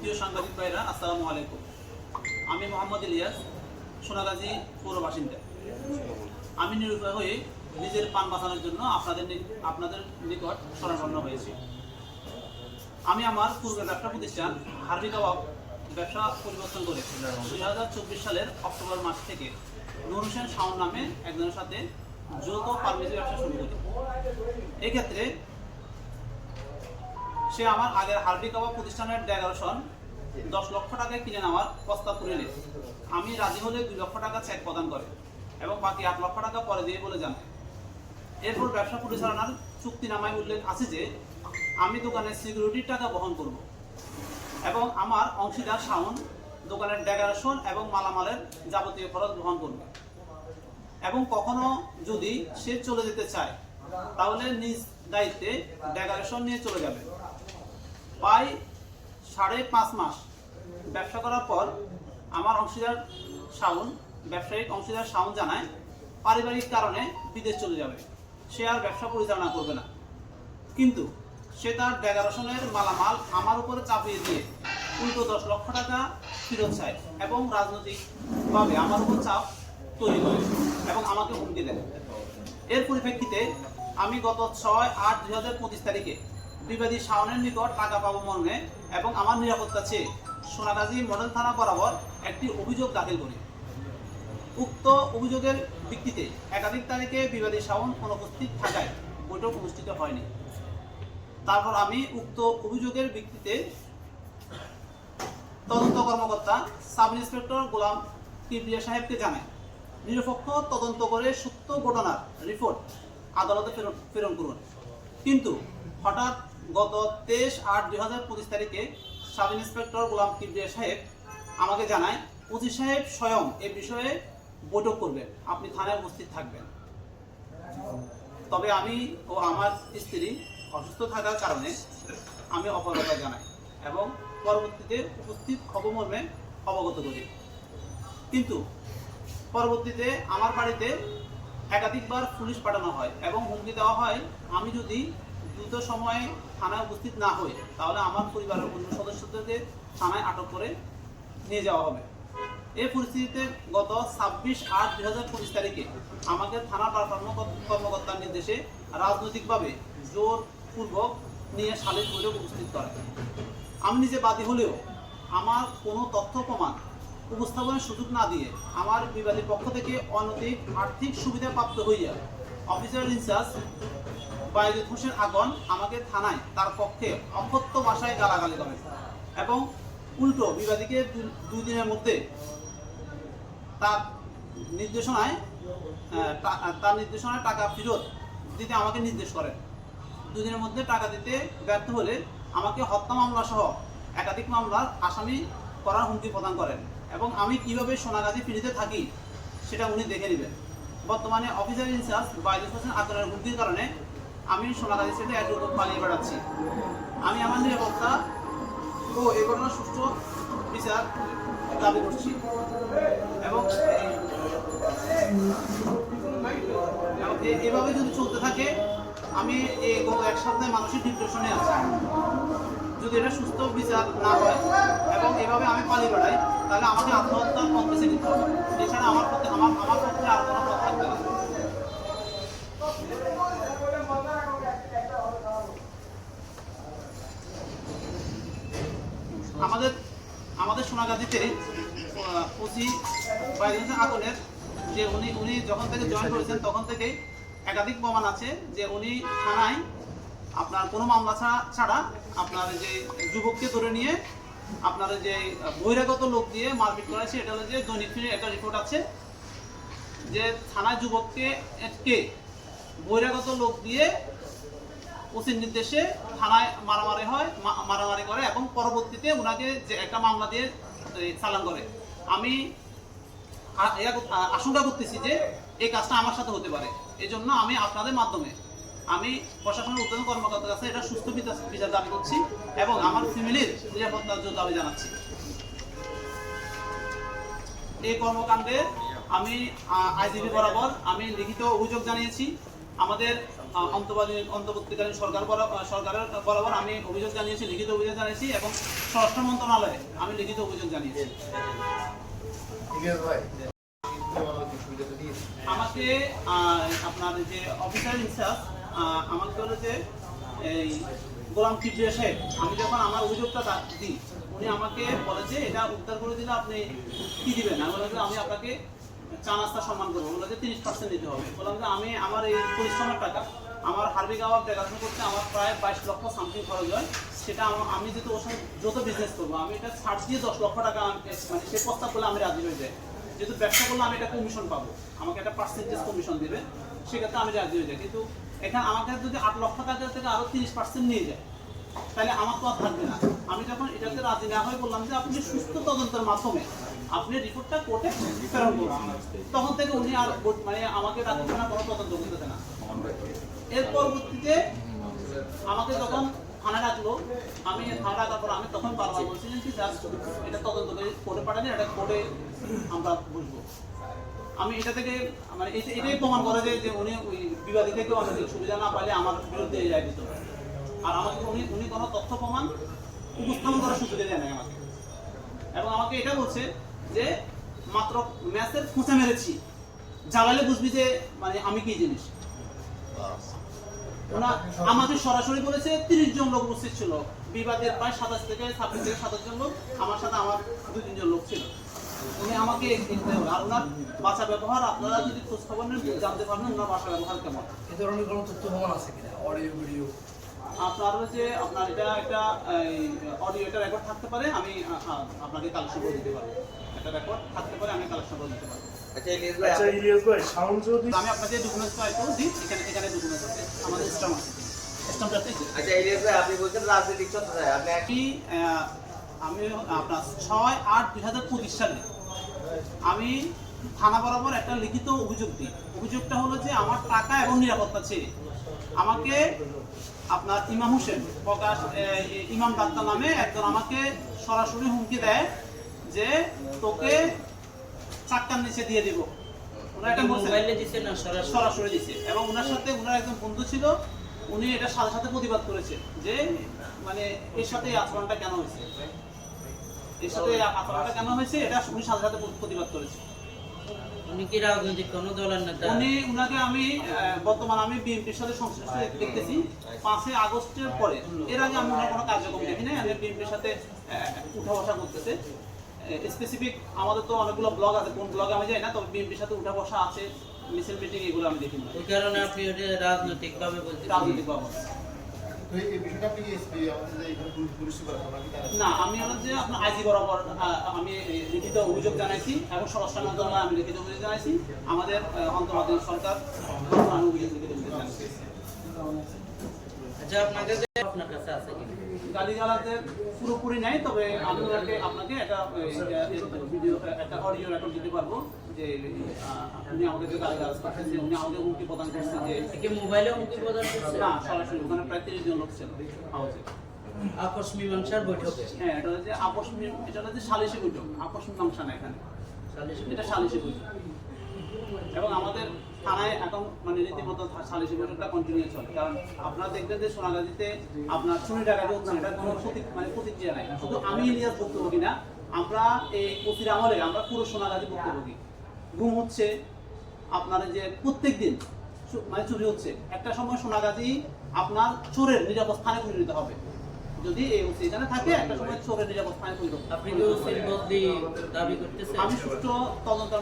প্রিয় সাংবাদিক ভাইরা, আসসালামু আলাইকুম। আমি মোহাম্মদ ইলিয়াস, সোনাগাজী পৌর বাসিন্দা। আমি নিরুপায় হয়ে নিজের পান বাঁচানোর জন্য আপনাদের আপনাদের নিকট শরণাপন্ন হয়েছি। আমি আমার পূর্বের ব্যবসা প্রতিষ্ঠান হার্বি কাবাব ব্যবসা পরিবর্তন করে দুই হাজার চব্বিশ সালের অক্টোবর মাস থেকে নুর হোসেন শাওন নামে একজনের সাথে যৌথ ফার্মেসি ব্যবসা শুরু করি। এক্ষেত্রে সে আমার আগের হার্বি কাবাব প্রতিষ্ঠানের ডেগারেশন দশ লক্ষ টাকায় কিনে নেওয়ার প্রস্তাব করিলে আমি রাজি হলে দুই লক্ষ টাকা চেক প্রদান করে এবং বাকি আট লক্ষ টাকা পরে দিয়ে বলে জানায়। এরপর ব্যবসা পরিচালনার চুক্তিনামায় উল্লেখ আছে যে, আমি দোকানের সিকিউরিটির টাকা বহন করব এবং আমার অংশীদার শাওন দোকানের ডেকারেশন এবং মালামালের যাবতীয় খরচ বহন করবে। এবং কখনো যদি সে চলে যেতে চায়, তাহলে নিজ দায়িত্বে ডেকারেশন নিয়ে চলে যাবে। প্রায় সাড়ে পাঁচ মাস। ব্যবসা করার পর আমার অংশীদার শাওন, ব্যবসায়িক অংশীদার শাওন জানায়, পারিবারিক কারণে বিদেশ চলে যাবে। সে আর ব্যবসা পরিচালনা করবে না। কিন্তু সে তার ডেকারেশনের মালামাল আমার উপরে চাপিয়ে দিয়ে উল্টো দশ লক্ষ টাকা ফেরত চায় এবং রাজনৈতিকভাবে আমার উপর চাপ তৈরি করে এবং আমাকে হুমকি দেয়। এর পরিপ্রেক্ষিতে আমি গত ছয় আট দুই হাজার পঁচিশ তারিখে বিবাদী শাওনের নিকট টাকা পাবো মর্মে এবং আমার নিরাপত্তা চেয়ে সোনাগাজী মডেল থানা বরাবর একটি অভিযোগ দাখিল করি। উক্ত অভিযোগের ভিত্তিতে একাধিক তারিখে বিবাদী শাওন অনুপস্থিত থাকায় বৈঠক অনুষ্ঠিত হয়নি। তারপর আমি উক্ত অভিযোগের ভিত্তিতে তদন্ত কর্মকর্তা, সাব ইন্সপেক্টর গোলাম কিবরিয়া সাহেবকে জানায় নিরপেক্ষ তদন্ত করে সত্য ঘটনার রিপোর্ট আদালতে প্রেরণ করুন। কিন্তু হঠাৎ গত তেইশ আট দুই হাজার পঁচিশ তারিখে সাব ইন্সপেক্টর গোলাম কিবরিয়া সাহেব আমাকে জানায়, ওসি সাহেব স্বয়ং এ বিষয়ে বৈঠক করবেন। আপনি থানায় উপস্থিত থাকবেন। তবে আমি ও আমার স্ত্রী অসুস্থ থাকার কারণে আমি অপরতা জানাই এবং পরবর্তীতে উপস্থিত খবরমর্মে অবগত করি। কিন্তু পরবর্তীতে আমার বাড়িতে একাধিকবার পুলিশ পাঠানো হয় এবং হুমকি দেওয়া হয়, আমি যদি দ্রুত সময়ে থানায় উপস্থিত না হই তাহলে আমার পরিবারের অন্য সদস্যদেরকে থানায় আটক করে নিয়ে যাওয়া হবে। এই পরিস্থিতিতে গত ছাব্বিশ আট দুই হাজার পঁচিশ তারিখে আমাকে থানা ভারপ্রাপ্ত কর্মকর্তার নির্দেশে রাজনৈতিকভাবে জোরপূর্বক নিয়ে সালিশ বৈঠক উপস্থিত করে আমি নিজে বাদী হলেও আমার কোনো তথ্য প্রমাণ উপস্থাপনের সুযোগ না দিয়ে আমার বিবাদীর পক্ষ থেকে অনৈতিক আর্থিক সুবিধা প্রাপ্ত হইয়া officer in charge Baijud Hossain আগন আমাকে থানায় তার পক্ষে অকথ্য ভাষায় গালাগালি করে এবং উল্টো বিবাদীকে দু- দুই দিনের মধ্যে তার নির্দেশনায় তার নির্দেশনায় টাকা ফেরত দিতে আমাকে নির্দেশ করেন। দুদিনের মধ্যে টাকা দিতে ব্যর্থ হলে আমাকে হত্যা মামলা সহ একাধিক মামলার আসামি করার হুমকি প্রদান করেন এবং আমি কীভাবে সোনাগাজী ফিরিতে থাকি সেটা উনি দেখে নেবেন। বর্তমানে অফিসার ইনচার্জ বাইজুস হোসেন আগ্রহের হুমকির কারণে আমি ছেড়ে এক রকম পালিয়ে বেড়াচ্ছি। আমি আমার নিরাপত্তা ও এ ঘটনার সুষ্ঠু বিচার দাবি করছি। এবং এভাবে যদি চলতে থাকে, আমি এই গত এক সপ্তাহে মানসিক ডিপ্রেশনে আছি। যদি এটা সুস্থ বিচার না হয় এবং এভাবে আমি পালিয়ে বেড়াই, তাহলে আমাকে আত্মহত্যার পথ বেছে নিতে হবে। এছাড়া আমার পক্ষে আমার আমার পক্ষে পথ থাকবে না। আমাদের আমাদের সোনাগাজীতে ওসি বাইরেন আগনের যে উনি উনি যখন থেকে জয়েন করেছেন, তখন থেকে একাধিক প্রমাণ আছে যে উনি থানায় আপনার কোনো মামলা ছাড়া আপনার যে যুবককে ধরে নিয়ে আপনার যে বহিরাগত লোক দিয়ে মারপিট করেছে, এটা হলো যে দৈনিক একটা রিপোর্ট আছে যে থানায় যুবককে, কে বহিরাগত লোক দিয়ে ওসির নির্দেশে থানায় মারামারি হয় মারামারি করে এবং পরবর্তীতে ওনাকে যে একটা মামলা দিয়ে চালান করে। আমি আশঙ্কা করতেছি যে এই কাজটা আমার সাথে হতে পারে। এই জন্য আমি আপনাদের মাধ্যমে আমি প্রশাসনের উদ্যোগ কর্মকর্তার কাছে এটা সুস্থ বিচার দাবি করছি এবং আমার ফ্যামিলির নিরাপত্তার জন্য দাবি জানাচ্ছি। এই কর্মকাণ্ডে আমি আইজিবি বরাবর আমি লিখিত অভিযোগ জানিয়েছি। আমাদের আহ, অন্তর্বর্তী- অন্তর্বর্তীকালীন সরকার সরকারের বরাবর আমি অভিযোগ জানিয়েছি লিখিত অভিযোগ জানিয়েছি এবং স্বরাষ্ট্র মন্ত্রণালয়ে আমি লিখিত অভিযোগ জানিয়েছি। আমাকে আপনার যে অফিসার ইনচার্জ আমাকে বলে যে এই গোলাম কিবরিয়া সাহেব আমি যখন আমার অভিযোগটা দিই উনি আমাকে বলে যে এটা উদ্ধার করে দিলে আপনি কি দিবেন? আমি যে আমি আপনাকে চা নাস্তা সম্মান করব। যে তিরিশ পার্সেন্ট দিতে হবে। বললাম যে আমি আমার এই পরিশ্রমের টাকা, আমার হার্বি গাওয়া দেখাশোনা করতে আমার প্রায় বাইশ লক্ষ সামথিং খরচ হয়। সেটা আমি যেহেতু ওর সঙ্গে যত বিজনেস করব, আমি এটা ছাড় দিয়ে দশ লক্ষ টাকা মানে সে প্রস্তাব করলে আমি রাজি হয়ে যাই। যেহেতু ব্যবসা করলে আমি একটা কমিশন পাবো। আমাকে একটা পার্সেন্টেজ কমিশন দেবে। সেক্ষেত্রে আমি রাজি হয়ে যাই। কিন্তু এখানে আমাকে যদি আট লক্ষ টাকা থেকে আরও তিরিশ পার্সেন্ট নিয়ে যায়, তাহলে আমার তো আর থাকবে না। আমি যখন এটাতে রাজি না হয়ে বললাম যে আপনি সুস্থ তদন্তের মাধ্যমে আপনি রিপোর্টটা কোর্টে করুন তখন থেকে উনি আর মানে আমাকে ডাকতে না, কোনো তদন্ত করতেছে না। এর পরবর্তীতে আমাকে যখন থানা ডাকলো, আমি থানা ডাকার পর আমি তখন বারবার বলছিলাম যে জাস্ট এটা তদন্ত করে কোর্টে পাঠানি এটা কোর্টে আমরা বুঝব আমি এটা থেকে মানে এটা- এটাই প্রমাণ করে যে যে উনি ওই বিবাদী থেকেও আমাদের সুবিধা না পাইলে আমার বিরুদ্ধে যায় দিত আর আমাকে উনি উনি কোনো তথ্য প্রমাণ উপস্থাপন করার সুযোগ দেয় না আমাকে। এবং আমাকে এটা বলছে যে মাত্র ম্যাচের খুঁচে মেরেছি। জ্বালালে বুঝবি যে মানে আমি কি জিনিস? ওনা আমাকে সরাসরি বলেছে, তিরিশ জন লোক উপস্থিত ছিল। বিবাদের প্রায় সাতাশ থেকে ছাব্বিশ থেকে সাতাশ জন লোক, আমার সাথে আমার দু তিনজন লোক ছিল। উনি আমাকে দেখতে হবে আর ওনার বাসা ব্যবহার, আপনারা যদি খোঁজ খবর নেন, জানতে পারবেন ওনার বাসা ব্যবহার কেমন। এ ধরনের কোনো তথ্য প্রমাণ আছে কিনা? অডিও ভিডিও আপনার হচ্ছে আপনার এটা একটা অডিও একটা রেকর্ড থাকতে পারে আমি আপনাকে কালেকশন করে দিতে পারব। একটা রেকর্ড থাকতে পারে আমি কালেকশন করে দিতে পারব। আচ্ছা ইলিয়াস ভাই আচ্ছা ইলিয়াস ভাই সাউন্ড যদি আমি আপনাকে ডকুমেন্টস দিই এখানে এখানে ডকুমেন্টস আছে আমাদের আছে। আচ্ছা ইলিয়াস ভাই আপনি বলছেন রাজনৈতিক চর্চা চাই আপনি এক- আহ, আমি আপনার ছয় আট দুই হাজার পঁচিশ সালে আমি থানা বরাবর একটা লিখিত অভিযোগ দিই অভিযোগটা হলো যে আমার টাকা এবং নিরাপত্তা চেয়ে। আমাকে আপনার ইমাম হোসেন প্রকাশ ইমাম ডাক্তার নামে একজন আমাকে সরাসরি হুমকি দেয় যে তোকে চাক্কার নিচে দিয়ে দিব। সরাসরি? দিছে। এবং ওনার সাথে ওনার একজন বন্ধু ছিল উনি এটা সাথে সাথে প্রতিবাদ করেছে যে মানে এর সাথে আচরণটা কেন হয়েছে? এর সাথে আচরণটা কেন হয়েছে? এটা উনি সাথে সাথে প্রতিবাদ করেছে। উনি কি রাজনৈতিক কোন দলের নেতা উনি উনাকে আমি বর্তমান আমি বিএনপির সাথে সংশ্লিষ্ট দেখতেছি পাঁচই আগস্টের পরে। এর আগে আমি ওনার কোনো কার্যক্রম দেখি নাই আমি বিএনপির সাথে উঠা বসা করতেছে। স্পেসিফিক আমাদের তো অনেকগুলো ব্লগ আছে কোন ব্লগে আমি যাই না তবে বিএনপির সাথে উঠা বসা আছে মিছিল মিটিং এগুলো আমি দেখি না ওই কারণে আপনি না আমি যে আপনার আইজি বরাবর আহ, আমি লিখিত অভিযোগ জানাইছি এবং স্বরাষ্ট্র মন্ত্রণালয় আমি লিখিত অভিযোগ জানাইছি। আমাদের অন্তর্বর্তী সরকার আমি অভিযোগ লিখিত অভিযোগ জানাইছি। আচ্ছা আপনাকে আপনার কাছে আছে কি গালি গালাতে পুরোপুরি নাই তবে আমি ওনাকে আপনাকে একটা ভিডিও একটা অডিও রেকর্ড দিতে পারব যে আহ, উনি আমাকে যে গালি গালাজ করতেছে উনি আমাকে হুমকি প্রদান করছে যে মোবাইলে হুমকি প্রদান করছে? না সরাসরি ওখানে প্রায় তিরিশ জন লোক ছিল হাউসে। মীমাংসার বৈঠকে? হ্যাঁ এটা হচ্ছে আপোষ এটা হচ্ছে সালিশি বৈঠক আপোষ মীমাংসা না এখানে। এটা সালিশি বৈঠক। এবং আমাদের থানায় এখন মানে রীতিমতো সালিশি বৈঠকটা কন্টিনিউ চলে। কারণ আপনারা দেখবেন যে সোনাগাজীতে আপনার হচ্ছে এটা কোনো মানে প্রতিক্রিয়া নাই। শুধু আমি ইলিয়াস ভুক্তভোগী না আমরা এই আমলে আমরা পুরো সোনাগাজী ভুক্তভোগী হচ্ছে আপনার যে প্রত্যেক দিন মানে চুরি হচ্ছে। একটা সময় সোনাগাজী আপনার চোরের নিরাপদ স্থানে পরিণত হবে। যদি এই ওসি এখানে থাকে একটা সময় চোরের নিরাপদ স্থানে পরিণত আপনি দাবি করতেছেন? আমি সুষ্ঠু তদন্ত